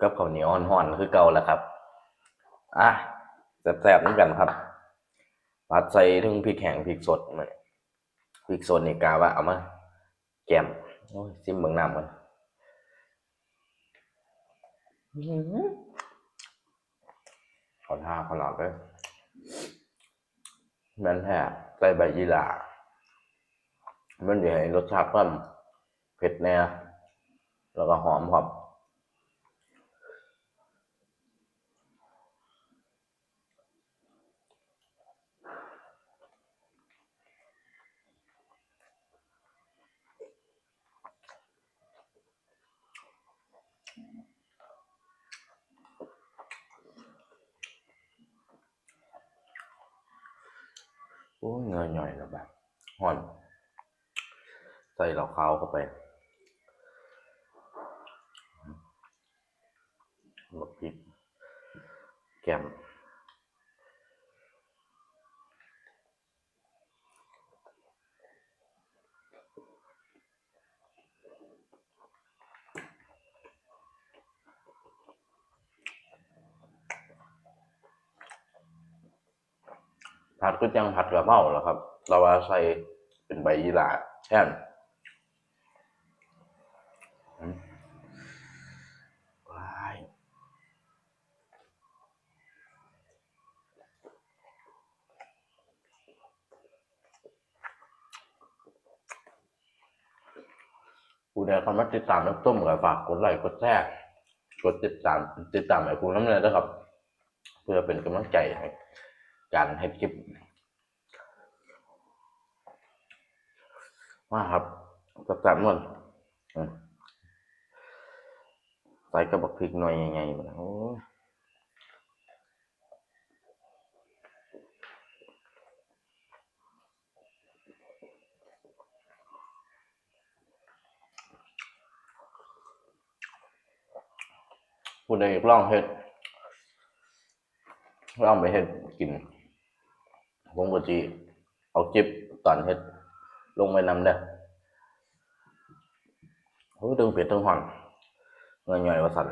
กับข้าวเหนียวห่อนๆคือเก่าแหละครับ อะแซ่บๆนี่กันครับผัดใส่ถึงพริกแห้งพริกสดมาพริกสดนี่กาว่าเอามาแกมโอ้ยซิมเบิ่งน้ำกันขอท่าขอนาดเลยม่นแท้ใส่ใบยี่หร่ามันจะให้รสชาติเพิ่มเผ็ดแน่แล้วก็หอมครับ โอ้ยเงยหน่อยแล้วแบบห่อน ใส่เหล่าขาวเข้าไปหมดพริกแกม ผัดก็ยังผัดกระเพราแหล้วครับ เราว่าใส่เป็นใบยี่หร่าแท่นอืมว้ายผู้ใดเข้ามาติดตามน้ำต้มก็ฝากกดไลค์กดแชร์กดติดตามติดตามให้คุณน้ำเลยนะครับ เพื่อเป็นกำลังใจให้ การให้คลิปมาครับจับจับหมดอืมใส่กระบอกพริกหน่อยยังไงมันโอ้ยผู้ใดอยากลองเฮ็ดลองไปเฮ็ดกิน ผมก็จีเอาจิบตอนเฮ็ดลงไปนำเด้อโอ้ยตึงเผ็ดตึงหอนเงยๆว่าสั่น